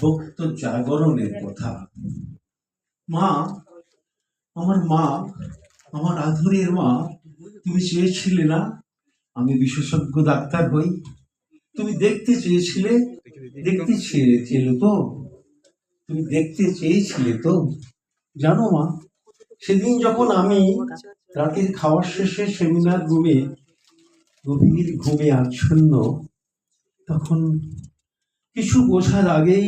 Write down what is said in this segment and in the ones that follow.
ভক্ত জাগরণের কথা। মা, আমার মা, আমার আধুরের মা, তুমি চেয়েছিলে না? আমি বিশেষজ্ঞ ডাক্তার হই। তুমি দেখতে চেয়েছিলে? দেখতে চেয়েছিলে তো? তুমি দেখতে চেয়েছিলে তো? জানো মা, সেদিন যখন আমি রাতের খাওয়ার শেষে সেমিনার রুমে গভীর ঘুমে আচ্ছন্ন, তখন কিছু বোঝার আগেই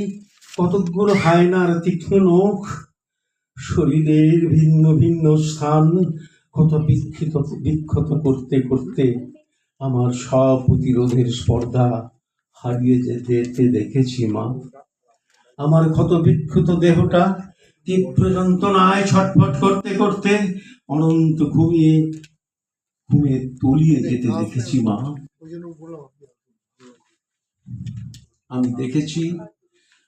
কতকগুলো হায়নার তীক্ষ্ণ নখ, শরীরের ভিন্ন ভিন্ন স্থান কত বিক্ষিত, বিক্ষত করতে করতে আমার সব প্রতিরোধের স্পর্ধা হারিয়ে যেতে দেখেছি মা। আমার ক্ষত বিক্ষত দেহটা তীব্র যন্ত্রণায় ছটফট করতে করতে অনন্ত ঘুমিয়ে ঘুমিয়ে তলিয়ে যেতে দেখেছি মা। আমি দেখেছি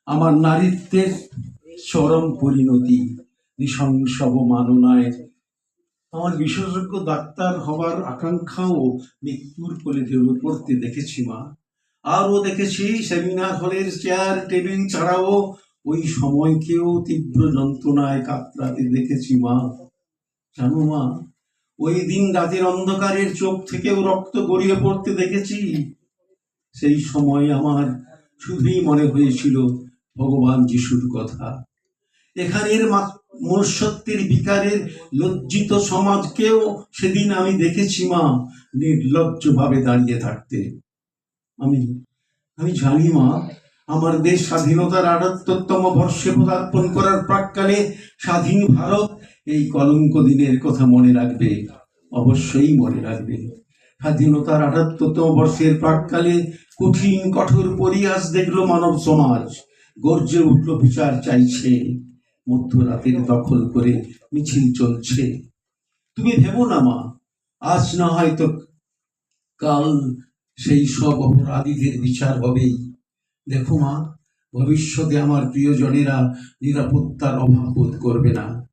আমার নারীত্বের চরম পরিণতি নৃশংস অবমাননায় আমার বিশেষজ্ঞ ডাক্তার হবার আকাঙ্ক্ষাও মৃত্যুর কোলে পড়তে দেখেছি, মা। আরও দেখেছি সেমিনার হলের চেয়ার, টেবিল ছাড়াও ওই সময়কেও তীব্র যন্ত্রণায় কাতরাতে দেখেছি, মা। জানো, মা, ওই দিন রাতের অন্ধকারের চোখ থেকেও রক্ত গড়িয়ে পড়তে দেখেছি। সেই সময় আমার শুধুই মনে হয়েছিল ভগবান যিশুর কথা। এখানের মনুষ্যত্বের বিকারের লজ্জিত সমাজকেও সেদিন আমি দেখেছি মা নির্লজ্জভাবে দাঁড়িয়ে থাকতে। আমি আমি জানি মা, আমার দেশ স্বাধীনতার আটাত্তরতম বর্ষে পদার্পণ করার প্রাককালে স্বাধীন ভারত এই কলঙ্ক দিনের কথা মনে রাখবে, অবশ্যই মনে রাখবে। স্বাধীনতার আটাত্তরতম বর্ষের প্রাককালে কঠিন, কঠোর পরিহাস দেখল মানব সমাজ। গর্জে উঠল বিচার চাইছে। মধ্যরাতের দখল করে মিছিল চলছে। তুমি ভেবো না মা, আজ না হয়তো কাল সেই সব অপরাধীদের বিচার হবেই। দেখো মা, ভবিষ্যতে আমার প্রিয়জনেরা নিরাপত্তার অভাব বোধ করবে না।